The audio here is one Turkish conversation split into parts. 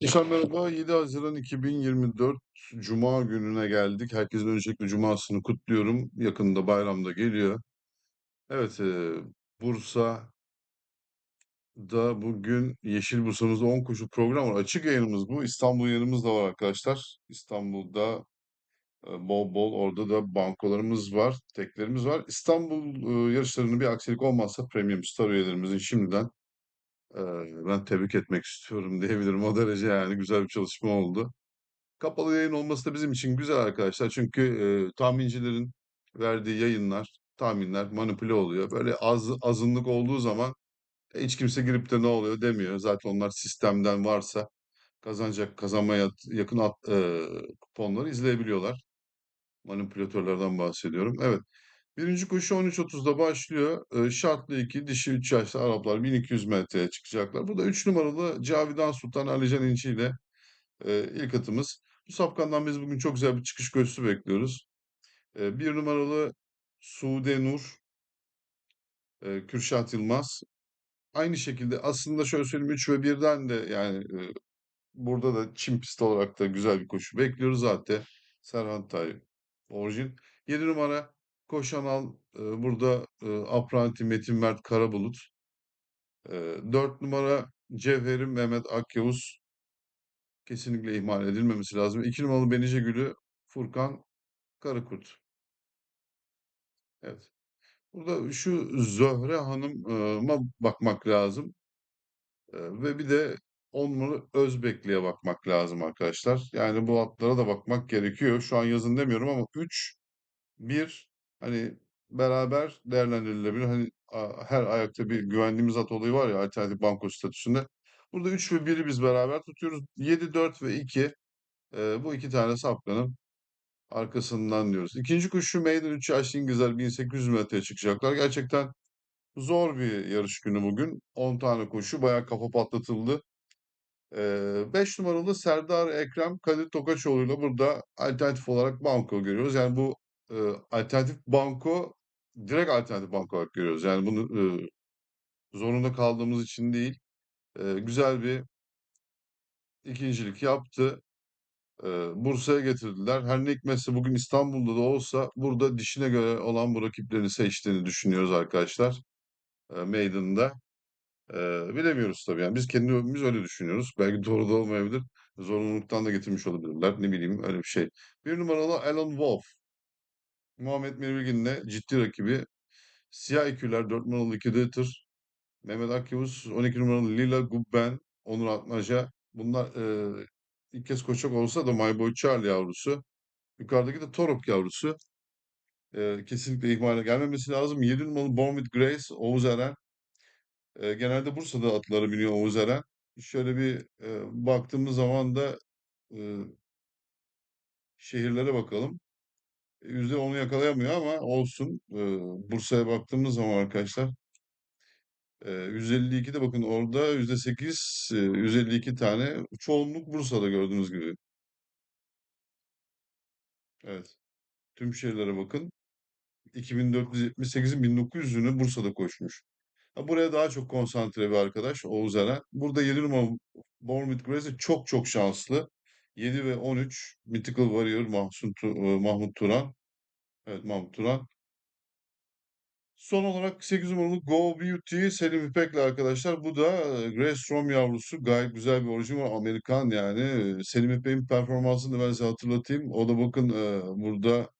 İhsan merhaba. 7 Haziran 2024 Cuma gününe geldik. Herkesin öncelikle Cumasını kutluyorum. Yakında bayramda geliyor. Evet, e, Bursa'da bugün Yeşil Bursa'mızda 10 koşu program var. Açık yayınımız bu. İstanbul yayınımız da var arkadaşlar. İstanbul'da e, bol bol orada da bankolarımız var, teklerimiz var. İstanbul e, yarışlarının bir aksilik olmazsa Premium Star üyelerimizin şimdiden ben tebrik etmek istiyorum diyebilirim. O derece yani güzel bir çalışma oldu. Kapalı yayın olması da bizim için güzel arkadaşlar. Çünkü e, tahmincilerin verdiği yayınlar, tahminler manipüle oluyor. Böyle az azınlık olduğu zaman e, hiç kimse girip de ne oluyor demiyor. Zaten onlar sistemden varsa kazanacak, kazanmaya yakın at, e, kuponları izleyebiliyorlar. Manipülatörlerden bahsediyorum. Evet. Birinci koşu 13.30'da başlıyor. E, şartlı 2, dişi 3 yaşlı Araplar 1200 metreye çıkacaklar. Burada 3 numaralı Cavidan Sultan Alican İnci ile e, ilk atımız. Bu safkandan biz bugün çok güzel bir çıkış koşusu bekliyoruz. E, bir numaralı Sude Nur, e, Kürşat Yılmaz. Aynı şekilde aslında şöyle söyleyeyim 3 ve birden de yani e, burada da çim pist olarak da güzel bir koşu bekliyoruz zaten. Serhan Tay, orijin. 7 numara Koşanal e, burada e, Apranti Metin Mert Karabulut. E, 4 numara Cevherim Mehmet Akyavuz. Kesinlikle ihmal edilmemesi lazım. 2 numaralı Benice Gülü Furkan Karakurt. Evet. Burada şu Zöhre Hanım'a bakmak lazım. Ee, ve bir de on numaralı Özbekli'ye bakmak lazım arkadaşlar. Yani bu atlara da bakmak gerekiyor. Şu an yazın demiyorum ama 3, 1 hani beraber değerlendirilebilir. Hani her ayakta bir güvendiğimiz at olayı var ya alternatif banko statüsünde. Burada 3 ve 1'i biz beraber tutuyoruz. 7, 4 ve 2 e, bu iki tane sapkanın arkasından diyoruz. İkinci koşu Meydan 3 yaşlı İngilizler 1800 metreye çıkacaklar. Gerçekten Zor bir yarış günü bugün. 10 tane koşu bayağı kafa patlatıldı. 5 numaralı Serdar Ekrem Kadir Tokaçoğlu'yla burada alternatif olarak banko görüyoruz. Yani bu e, alternatif banko direkt alternatif banko olarak görüyoruz. Yani bunu e, zorunda kaldığımız için değil. E, güzel bir ikincilik yaptı. E, Bursa'ya getirdiler. Her ne hikmetse bugün İstanbul'da da olsa burada dişine göre olan bu rakiplerini seçtiğini düşünüyoruz arkadaşlar. E, Maiden'da. Eee, bilemiyoruz tabii yani. Biz kendimiz öyle düşünüyoruz. Belki doğru da olmayabilir. Zorunluluktan da getirmiş olabilirler. Ne bileyim öyle bir şey. Bir numaralı Alan Wolf. Muhammed Mirbilgin'le ciddi rakibi. Siyah iküler 4 numaralı Predator. Mehmet Akyavuz 12 numaralı Lila Gubben. Onur Atmaca. Bunlar eee, ilk kez koşacak olsa da My Boy Charlie yavrusu. Yukarıdaki de Torok yavrusu. Eee, kesinlikle ihmale gelmemesi lazım. 7 numaralı Born with Grace. Oğuz Eren. Eee, genelde Bursa'da atlara biniyor Oğuz Eren. Şöyle bir e, baktığımız zaman da e, şehirlere bakalım. %10'u yakalayamıyor ama olsun. E, Bursa'ya baktığımız zaman arkadaşlar e, 152'de bakın orada %8, e, 152 tane çoğunluk Bursa'da gördüğünüz gibi. Evet. Tüm şehirlere bakın. 2478'in 1900'ünü Bursa'da koşmuş. Ha, buraya daha çok konsantre bir arkadaş Oğuz Eren. Burada 7 numara Bournemouth Grace çok çok şanslı. 7 ve 13 Mythical Warrior Mahsun, e, Mahmut Turan. Evet Mahmut Turan. Son olarak 8 numaralı Go Beauty Selim İpek'le arkadaşlar. Bu da e, Grace Strom yavrusu. Gayet güzel bir orijin var. Amerikan yani. Selim İpek'in performansını ben size hatırlatayım. O da bakın e, burada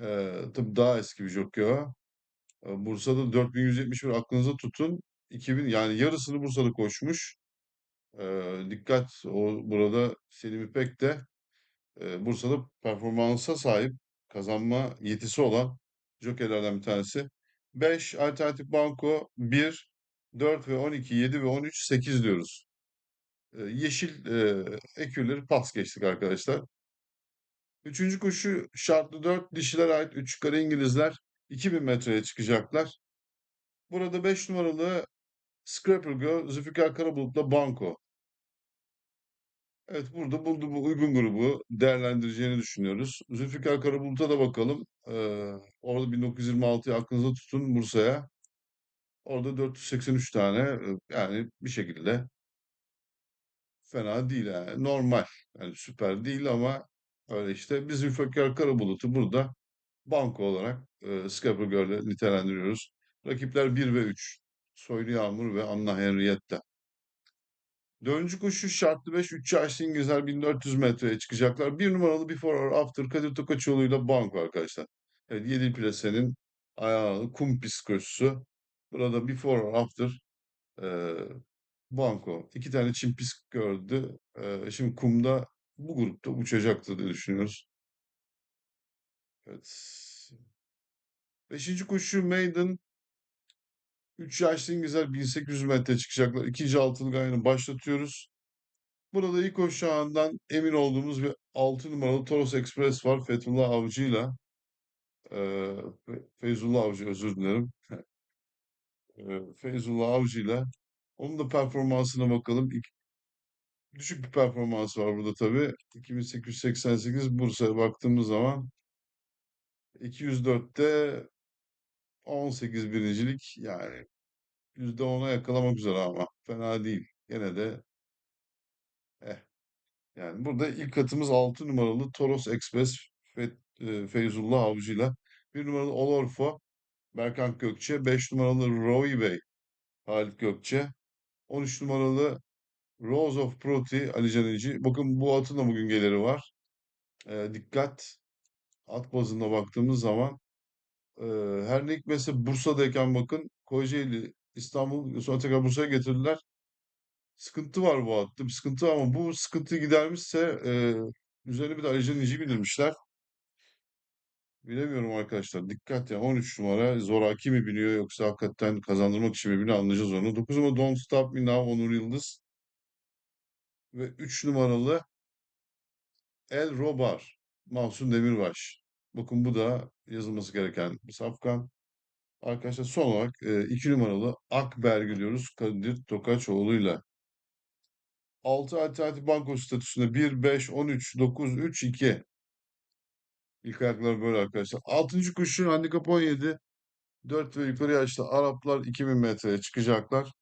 e, tabii daha eski bir jockey. E, Bursa'da 4171 aklınıza tutun. 2000 yani yarısını Bursa'da koşmuş. E, dikkat o burada Selim İpek de e, Bursa'da performansa sahip kazanma yetisi olan jockeylerden bir tanesi. 5 alternatif banko 1 4 ve 12 7 ve 13 8 diyoruz. E, yeşil e, ekürleri pas geçtik arkadaşlar. Üçüncü koşu şartlı 4 dişiler ait 3 kare İngilizler 2000 metreye çıkacaklar. Burada 5 numaralı Scrapper Girl Zülfikar Karabulut'la Banko. Evet burada buldu bu uygun grubu değerlendireceğini düşünüyoruz. Zülfikar Karabulut'a da bakalım. Ee, orada 1926'yı aklınızda tutun Bursa'ya. Orada 483 tane e, yani bir şekilde fena değil yani. Normal. Yani süper değil ama öyle işte. Biz Zülfikar Karabulut'u burada banko olarak e, Scapa nitelendiriyoruz. Rakipler 1 ve 3. Soylu Yağmur ve Anna Henrietta. Dördüncü koşu şartlı 5. 3 yaşlı İngilizler 1400 metreye çıkacaklar. Bir numaralı Before or After Kadir Tokaçoğlu'yla banko arkadaşlar. Evet 7 plasenin ayağını kum pist koşusu. Burada Before or After e, banko. İki tane çim pist gördü. E, şimdi kumda bu grupta uçacaktır diye düşünüyoruz. Evet. Beşinci koşu Maiden 3 yaşlı İngilizler 1800 metre çıkacaklar. İkinci altılı gayrını başlatıyoruz. Burada ilk koşağından emin olduğumuz bir 6 numaralı Toros Express var. Fethullah Avcı'yla. Fe- Feyzullah Avcı özür dilerim. Ee, Feyzullah Avcı'yla. Onun da performansına bakalım. İk- düşük bir performans var burada tabii. 2888 Bursa'ya baktığımız zaman 204'te 18 birincilik yani %10'a yakalamak üzere ama fena değil. Gene de eh Yani burada ilk atımız 6 numaralı Toros Express Fe, e, Feyzullah Avcı'yla. Bir numaralı Olorfo Berkant Gökçe. 5 numaralı Roy Bey Halit Gökçe. 13 numaralı Rose of Proti Ali Can İnci. Bakın bu atın da bugün geliri var. E, dikkat at bazında baktığımız zaman e, her ne hikmetse Bursa'dayken bakın Kocaeli İstanbul sonra tekrar Bursa'ya getirdiler. Sıkıntı var bu hatta. Bir sıkıntı var ama bu sıkıntıyı gidermişse e, üzerine bir de Ali Can İnci'yi bindirmişler. Bilemiyorum arkadaşlar. Dikkat ya. 13 numara zoraki mi biniyor yoksa hakikaten kazandırmak için mi biniyor anlayacağız onu. 9 numara Don't Stop Me Now Onur Yıldız ve 3 numaralı El Robar Mahsun Demirbaş. Bakın bu da yazılması gereken bir safkan. Arkadaşlar son olarak 2 numaralı Akber gidiyoruz Kadir Tokaçoğlu'yla. 6 alternatif banko statüsünde 1, 5, 13, 9, 3, 2. İlk ayaklar böyle arkadaşlar. 6. koşu handikap 17. 4 ve yukarı yaşlı Araplar 2000 metreye çıkacaklar.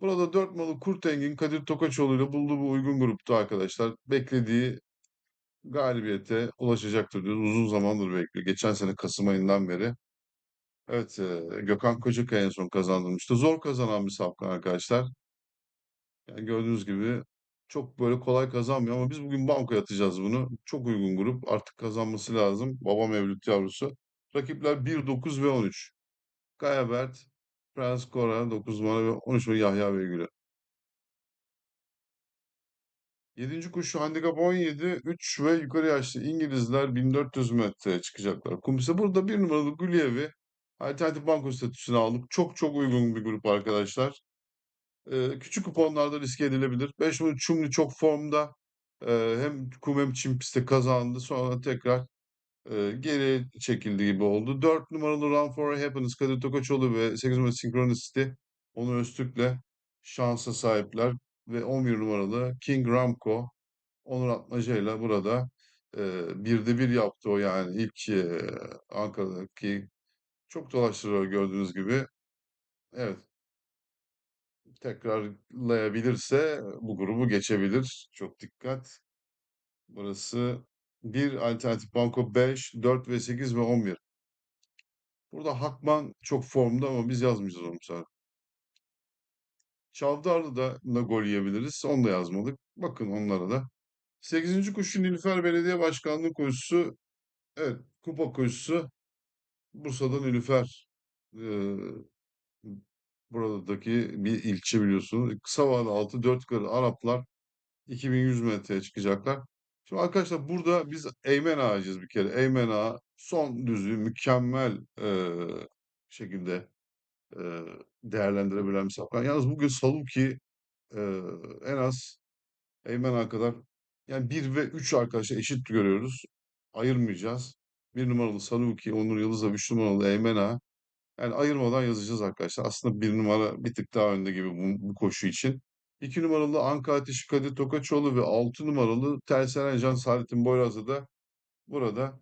Burada 4 malı Kurt Engin Kadir Tokaçoğlu ile bulduğu bu uygun grupta arkadaşlar. Beklediği galibiyete ulaşacaktır diyoruz. Uzun zamandır bekliyor. Geçen sene Kasım ayından beri. Evet, e, Gökhan Kocakaya en son kazandırmıştı. Zor kazanan bir safkan arkadaşlar. Yani gördüğünüz gibi çok böyle kolay kazanmıyor ama biz bugün bankoya atacağız bunu. Çok uygun grup. Artık kazanması lazım. Baba Mevlüt yavrusu. Rakipler 1, 9 ve 13. Kaya Bert, Prens Cora 9 numara ve 13 numara Yahya Beygül'ü. 7. koşu handikap 17, 3 ve yukarı yaşlı İngilizler 1400 metreye çıkacaklar. Kumse burada bir numaralı Gülyevi alternatif banko statüsünü aldık. Çok çok uygun bir grup arkadaşlar. Ee, küçük kuponlarda riske edilebilir. 5 numaralı Çumli çok formda. Ee, hem kum hem çim pistte kazandı. Sonra tekrar e, geri çekildi gibi oldu. 4 numaralı Run for Happiness Kadir Tokaçoğlu ve 8 numaralı Synchronicity Onur Öztürk'le şansa sahipler. Ve 11 numaralı King Ramco Onur Atmaca ile burada e, birde bir yaptı o yani ilk e, Ankara'daki çok dolaştırıyor gördüğünüz gibi. Evet tekrarlayabilirse bu grubu geçebilir. Çok dikkat. Burası bir alternatif banko 5, 4 ve 8 ve 11. Burada Hakman çok formda ama biz yazmayacağız onu bu. Çavdarlı da, gol yiyebiliriz. Onu da yazmadık. Bakın onlara da. 8. koşu Nilüfer Belediye Başkanlığı koşusu. Evet, kupa koşusu. Bursa'da Nilüfer. Ee, buradaki bir ilçe biliyorsunuz. Kısa vade altı 4 yukarı Araplar 2100 metreye çıkacaklar. Şimdi arkadaşlar burada biz Eymen Ağa'cıyız bir kere. Eymen Ağa son düzlüğü mükemmel e, şekilde e, değerlendirebilen bir safkan. Yalnız bugün Saluki e, en az Eymen Ağa kadar yani 1 ve 3 arkadaşlar eşit görüyoruz. Ayırmayacağız. Bir numaralı Saluki, Onur Yıldız'la 3 numaralı Eymen Ağa. Yani ayırmadan yazacağız arkadaşlar. Aslında bir numara bir tık daha önde gibi bu, bu koşu için. 2 numaralı Anka Ateşi Kadir Tokaçoğlu ve 6 numaralı Terseren Can Saadettin Boyraz'ı da burada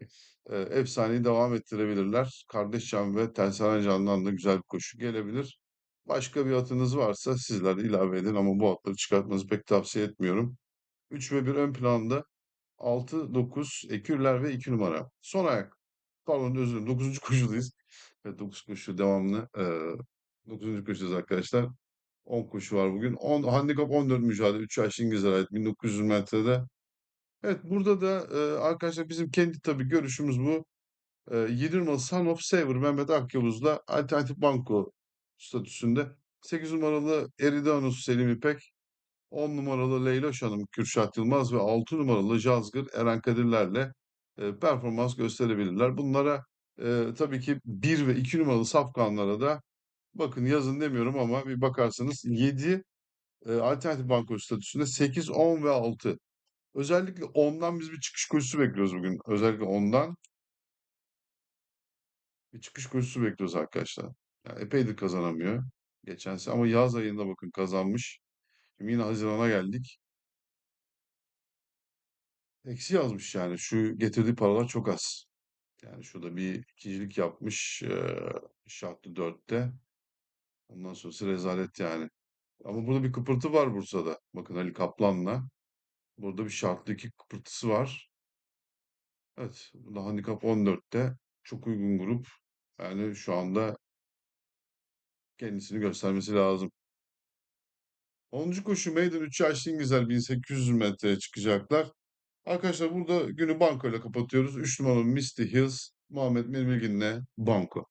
e, efsaneyi devam ettirebilirler. Kardeş Can ve Terseren Can'dan da güzel bir koşu gelebilir. Başka bir atınız varsa sizler ilave edin ama bu atları çıkartmanızı pek tavsiye etmiyorum. 3 ve 1 ön planda. 6, 9 ekürler ve 2 numara. Son ayak. Pardon özür dilerim. 9. koşudayız. Evet 9 koşu devamlı. Ee, 9. koşudayız arkadaşlar. 10 koşu var bugün. 10, handikap 14 mücadele. 3 yaşlı İngilizlere ait 1900 metrede. Evet burada da e, arkadaşlar bizim kendi tabii görüşümüz bu. E, 7 numaralı Son of Saver Mehmet Akyavuz'la alternatif banko statüsünde. 8 numaralı Eridanus Selim İpek. 10 numaralı Leyloş Hanım Kürşat Yılmaz ve 6 numaralı Cazgır Eren Kadirler'le e, performans gösterebilirler. Bunlara e, tabii ki 1 ve 2 numaralı safkanlara da bakın yazın demiyorum ama bir bakarsanız 7 e, alternatif banko statüsünde 8, 10 ve 6. Özellikle 10'dan biz bir çıkış koşusu bekliyoruz bugün. Özellikle 10'dan bir çıkış koşusu bekliyoruz arkadaşlar. Yani epeydir kazanamıyor. Geçen sene ama yaz ayında bakın kazanmış. Şimdi yine Haziran'a geldik. Eksi yazmış yani. Şu getirdiği paralar çok az. Yani şurada bir ikincilik yapmış. eee şartlı dörtte. Ondan sonrası rezalet yani. Ama burada bir kıpırtı var Bursa'da. Bakın Ali Kaplan'la. Burada bir şartlı iki kıpırtısı var. Evet. Bu da handikap 14'te. Çok uygun grup. Yani şu anda kendisini göstermesi lazım. 10. koşu Maiden 3 yaşlı İngilizler 1800 metreye çıkacaklar. Arkadaşlar burada günü banko ile kapatıyoruz. 3 numaralı Misty Hills Muhammed Mirbilgin'le banko.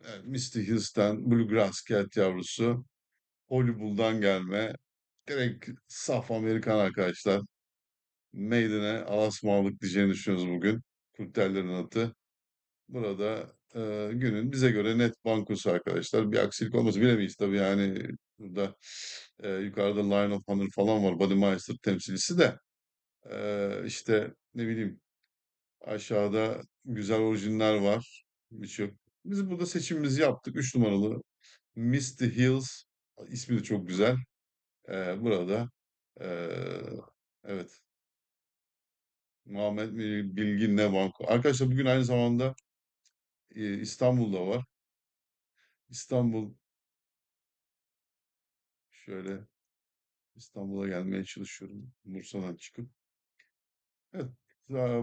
Evet, Misty Hills'ten Bluegrass Cat yavrusu. Hollywood'dan gelme. Direkt saf Amerikan arkadaşlar. Maiden'e alasmalık diyeceğini düşünüyoruz bugün. Kurtlerlerin atı. Burada e, günün bize göre net bankosu arkadaşlar. Bir aksilik olması bilemeyiz tabii yani. Burada e, yukarıda Lion of Honor falan var. Bodymeister temsilcisi de. E, işte ne bileyim aşağıda güzel orijinler var. Birçok. Biz burada seçimimizi yaptık. 3 numaralı Misty Hills ismi de çok güzel. Ee, burada ee, evet Muhammed Bil- Bilgin ne banko. Arkadaşlar bugün aynı zamanda e, İstanbul'da var. İstanbul şöyle İstanbul'a gelmeye çalışıyorum. Bursa'dan çıkıp. Evet.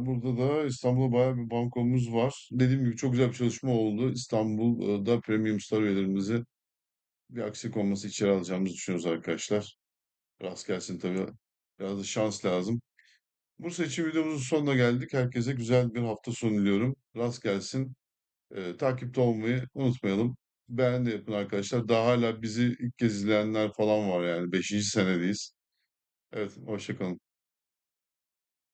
Burada da İstanbul'da bayağı bir bankomuz var. Dediğim gibi çok güzel bir çalışma oldu. İstanbul'da Premium Star üyelerimizi bir aksilik olması içeri alacağımızı düşünüyoruz arkadaşlar. Rast gelsin tabii. Biraz da şans lazım. Bursa için videomuzun sonuna geldik. Herkese güzel bir hafta sonu diliyorum. Rast gelsin. Ee, takipte olmayı unutmayalım. Beğen de yapın arkadaşlar. Daha hala bizi ilk kez izleyenler falan var yani. Beşinci senedeyiz. Evet, hoşça kalın.